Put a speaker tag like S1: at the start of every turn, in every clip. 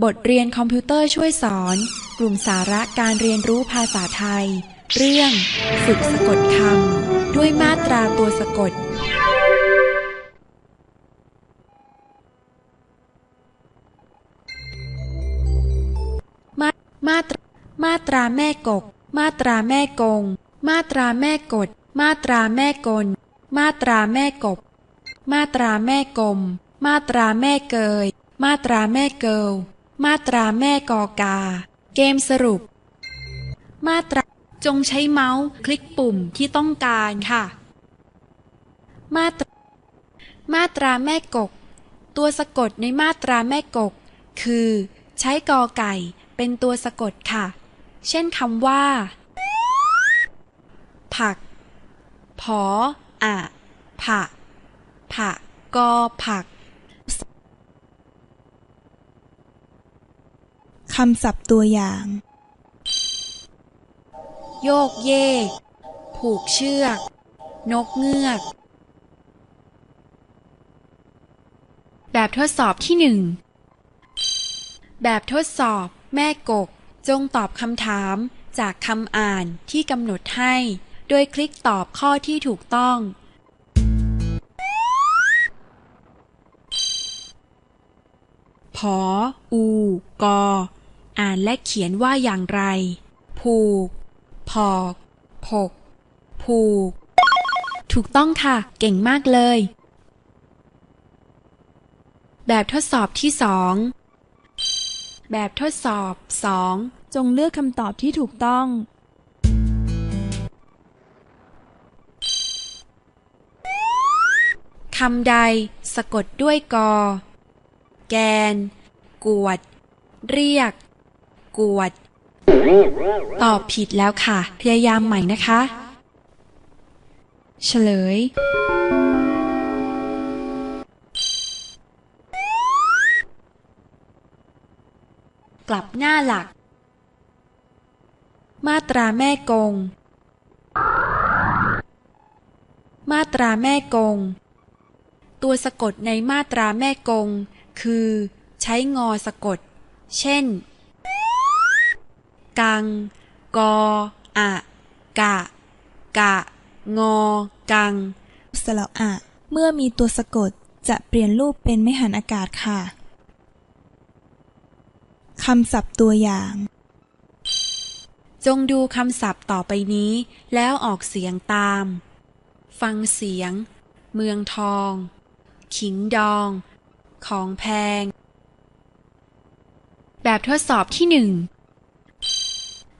S1: บทเรียนคอมพิวเตอร์ช่วยสอน กลุ่มสาระการเรียนรู้ภาษาไทย เรื่อง ฝึกสะกดคำด้วยมาตราตัวสะกด มามาตรามาตราแม่กก มาตราแม่กง มาตราแม่กด มาตราแม่กล มาตราแม่กบ มาตราแม่กลมมาตราแม่เกย มาตราแม่เกิล มาตราแม่กอกา เกมสรุป มาตราจงใช้เมาส์คลิกปุ่มที่ต้องการค่ะ มาตรา มาตราแม่กก ตัวสะกดในมาตราแม่กก คือ ใช้กอไก่เป็นตัวสะกดค่ะ เช่นคำว่า ผัก ผออะผักผักกอผัก
S2: คำศัพท์ตัวอย่าง
S1: โยกเยก ผูกเชือก นกเงือก แบบทดสอบที่หนึ่ง แบบทดสอบ แม่กก จงตอบคำถามจากคำอ่านที่กำหนดให้ โดยคลิกตอบข้อที่ถูกต้อง ผอ อู กอ อ่านและเขียนว่าอย่างไร ผูก พอกผก ผูก ถูกต้องค่ะ เก่งมากเลย แบบทดสอบที่สองแบบทดสอบสอง
S2: จงเลือกคำตอบที่ถูกต้อง
S1: คำใดสะกดด้วยกอ แกน กวด เรียก กวด ตอบผิดแล้วค่ะ พยายามใหม่นะคะ เฉลย กลับหน้าหลัก มาตราแม่กง มาตราแม่กง ตัวสะกดในมาตราแม่กง คือ ใช้งอสะกด เช่น กัง กออะกะ กะ งอ กัง
S2: สระอะ เมื่อมีตัวสะกดจะเปลี่ยนรูปเป็นไม่หันอากาศค่ะ คำศัพท์ตัวอย่าง
S1: จงดูคำศัพท์ต่อไปนี้ แล้วออกเสียงตาม ฟังเสียง เมืองทอง ขิงดอง ของแพง แบบทดสอบที่หนึ่ง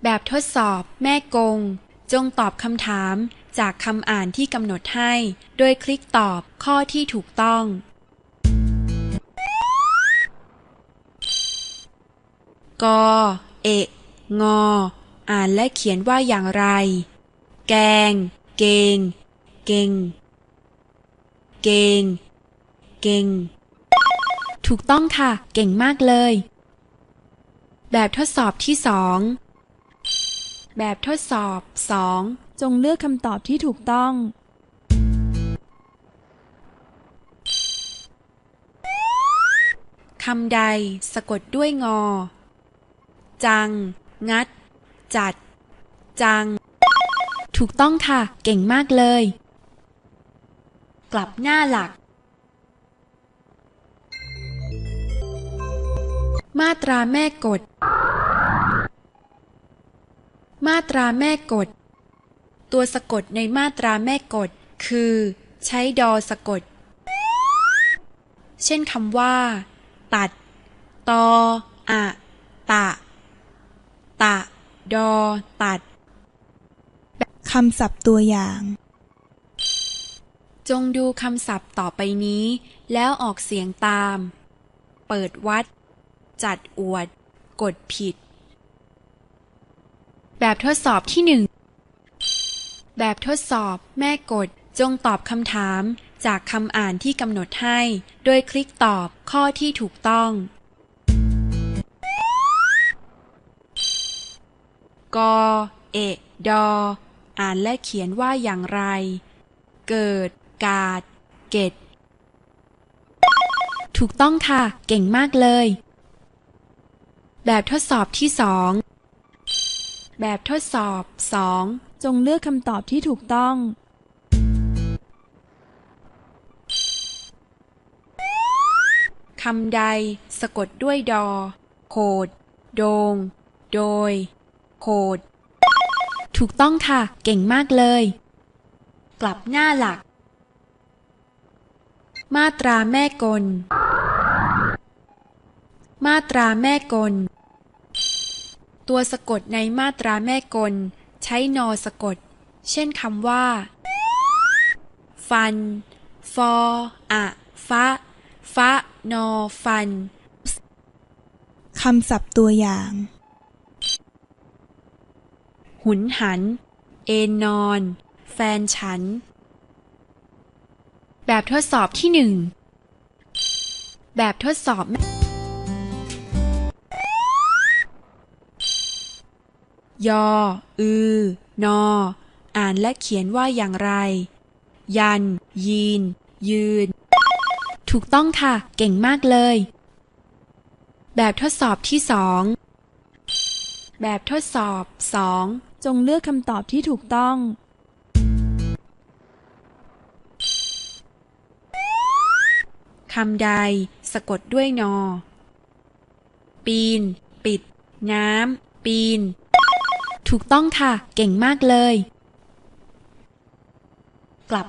S1: แบบทดสอบ แม่กง จงตอบคำถามจากคำอ่านที่กำหนดให้ โดยคลิกตอบข้อที่ถูกต้อง กอ เอะงอ อ่านและเขียนว่าอย่างไร แกง เกง เก่งเกง เก่งถูกต้องค่ะ เก่งมากเลย แบบทดสอบที่สอง แบบทดสอบสอง
S2: จงเลือกคำตอบที่ถูกต้อง
S1: คำใดสะกดด้วยงอ จัง งัด จัด จัง ถูกต้องค่ะ เก่งมากเลย กลับหน้าหลัก มาตราแม่กด มาตราแม่กดตัวสะกดในมาตราแม่กดคือ ใช้ดอสะกด เช่นคำว่า ตัด ตออะตะ ตะ ดอ ตัด
S2: คำศัพท์ตัวอย่าง
S1: จงดูคำศัพท์ต่อไปนี้ แล้วออกเสียงตาม เปิดวัด จัดอวด กดผิด แบบทดสอบที่หนึ่งแบบทดสอบ แม่กด จงตอบคำถาม จากคำอ่านที่กำหนดให้ โดยคลิกตอบข้อที่ถูกต้อง กอ เอะดอ อ่านและเขียนว่าอย่างไร เกิด กาด เกตถูกต้องค่ะ เก่งมากเลย แบบทดสอบที่สอง แบบทดสอบสอง
S2: จงเลือกคำตอบที่ถูกต้อง
S1: คำใด สะกดด้วยดอ โคด โดง โดย โคด ถูกต้องค่ะ เก่งมากเลย กลับหน้าหลัก มาตราแม่กล มาตราแม่กล ตัวสะกดในมาตราแม่กล ใช้นอสะกด เช่นคำว่า ฟัน ฟออะฟะฟะนอฟัน
S2: คำศัพท์ตัวอย่าง
S1: หุนหัน เอนนอน แฟนฉัน แบบทดสอบที่หนึ่ง แบบทดสอบ ยอ อือ นอ อ่านและเขียนว่าอย่างไร ยัน ยีน ยืน ถูกต้องค่ะ เก่งมากเลย แบบทดสอบที่สองแบบทดสอบสอง
S2: จงเลือกคำตอบที่ถูกต้อง
S1: คำใด สะกดด้วยนอ ปีน ปิด น้ำ ปีน ถูกต้องค่ะ เก่งมากเลย กลับ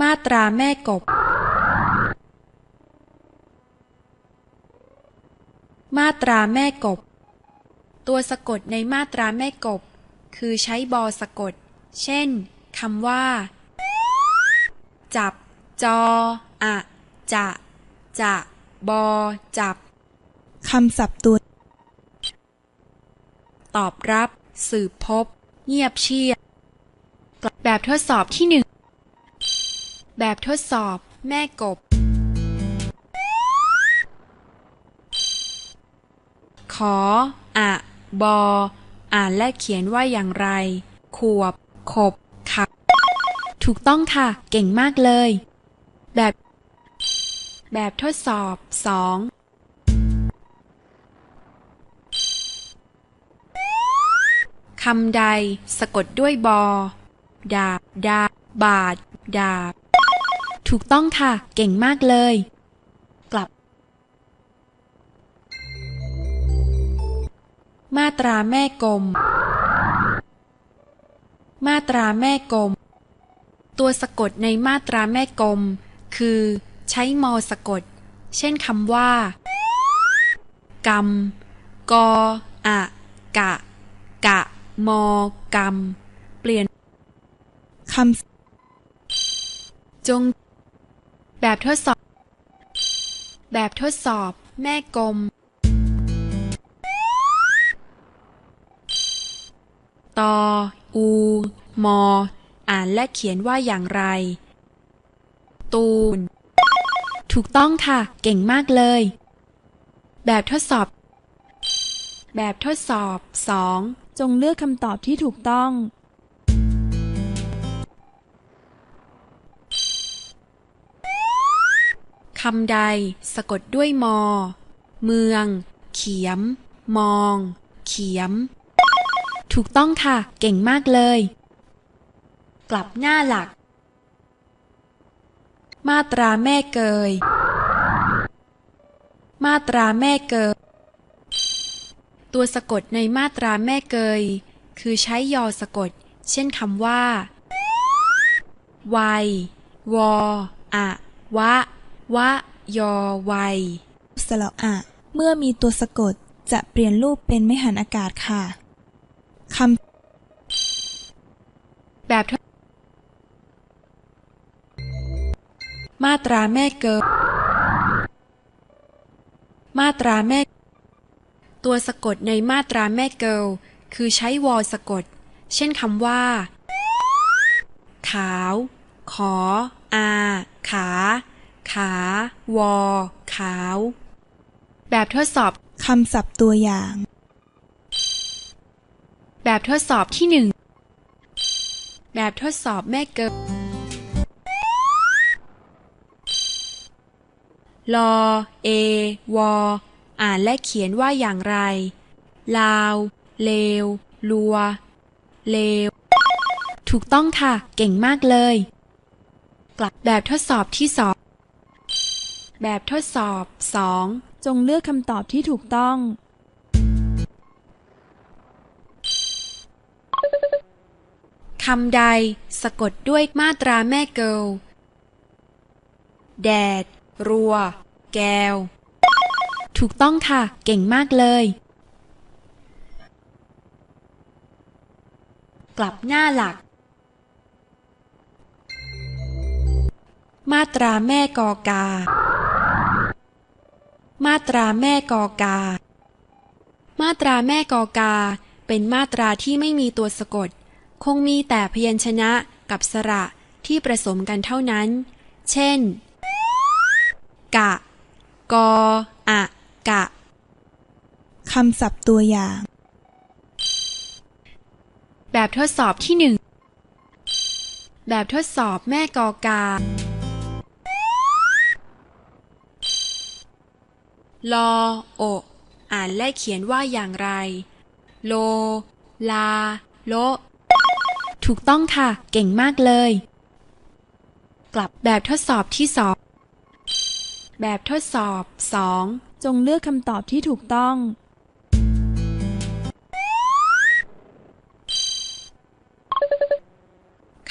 S1: มาตราแม่กบ มาตราแม่กบ ตัวสะกดในมาตราแม่กบ คือใช้บอสะกด เช่นคำว่า จับ จอ อะ จะ จะ บอ จับ
S2: คำศัพท์ตัว
S1: ตอบรับ สืบพบ เงียบเชียบแบบทดสอบที่หนึ่งแบบทดสอบ แม่กบ ขอ อะ บอ อ่านและเขียนว่าอย่างไร ขวบ ขบ ขับ ถูกต้องค่ะ เก่งมากเลย แบบ แบบทดสอบสอง คำใด สะกดด้วยบอ ดาบ ดาบ บาด ดาบ ถูกต้องค่ะ เก่งมากเลย กลับ มาตราแม่กลม มาตราแม่กลม ตัวสะกดในมาตราแม่กลม คือ ใช้มอสะกด เช่นคำว่ากำกออะกะ กะ มอกำเปลี่ยน
S2: ค
S1: จง แบบทดสอบ แบบทดสอบ แม่กลม ตอ อู มอ อ่านและเขียนว่าอย่างไร ตูน ถูกต้องค่ะ เก่งมากเลย แบบทดสอบ แบบทดสอบสองำ
S2: จงเลือกคำตอบที่ถูกต้อง
S1: คำใด สะกดด้วยมอ เมือง เขียม มอง เขียม ถูกต้องค่ะ เก่งมากเลย กลับหน้าหลัก มาตราแม่เกย มาตราแม่เกย ตัวสะกดในมาตราแม่เกย คือใช้ยอสะกด เช่นคำว่าวัยวออะวะ วะ ยอวัย
S2: สระอะ เมื่อมีตัวสะกดจะเปลี่ยนรูปเป็นไม่หันอากาศค่ะค
S1: แบบทดมาตราแม่เกิด มาตราแม่ ตัวสะกดในมาตราแม่เกิลคือใช้วอสะกด เช่นคำว่า ขาว ขอ อา ขา ขา วอ ขาว แบบทดสอบำ
S2: คำศัพท์ตัวอย่าง
S1: แบบทดสอบที่หนึ่ง แบบทดสอบแม่เกิลลอ เอ วอ อ่านและเขียนว่าอย่างไร ลาว เลว ลัว เลว ถูกต้องค่ะ เก่งมากเลย กลับแบบทดสอบที่สอง แบบทดสอบสอง
S2: จงเลือกคำตอบที่ถูกต้อง
S1: คำใดสะกดด้วยมาตราแม่เกิลแดด รัว แก้ว ถูกต้องค่ะ เก่งมากเลย กลับหน้าหลัก มาตราแม่กอกา มาตราแม่กอกา มาตราแม่กอกา เป็นมาตราที่ไม่มีตัวสะกด คงมีแต่พยัญชนะกับสระที่ผสมกันเท่านั้น เช่น กะ กออะ กะ
S2: คำศัพท์ตัวอย่าง
S1: แบบทดสอบที่หนึ่ง แบบทดสอบแม่กอกา ลอ โอ อ่านและเขียนว่าอย่างไร โล ลา โล ถูกต้องค่ะ เก่งมากเลย กลับแบบทดสอบที่สอง แบบทดสอบสอง
S2: จงเลือกคำตอบที่ถูกต้อง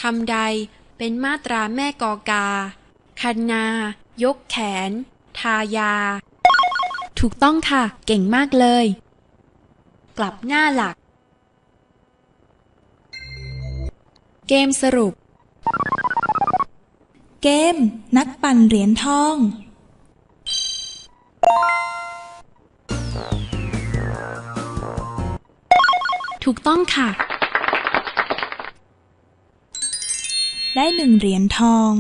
S1: คำใดเป็นมาตราแม่กอกา คันนา ยกแขน ทายา ถูกต้องค่ะ เก่งมากเลย กลับหน้าหลัก เกมสรุป
S2: เกม นักปั่นเหรียญทอง
S1: ถูกต้องค่ะ
S2: ได้หนึ่งเหรียญทอง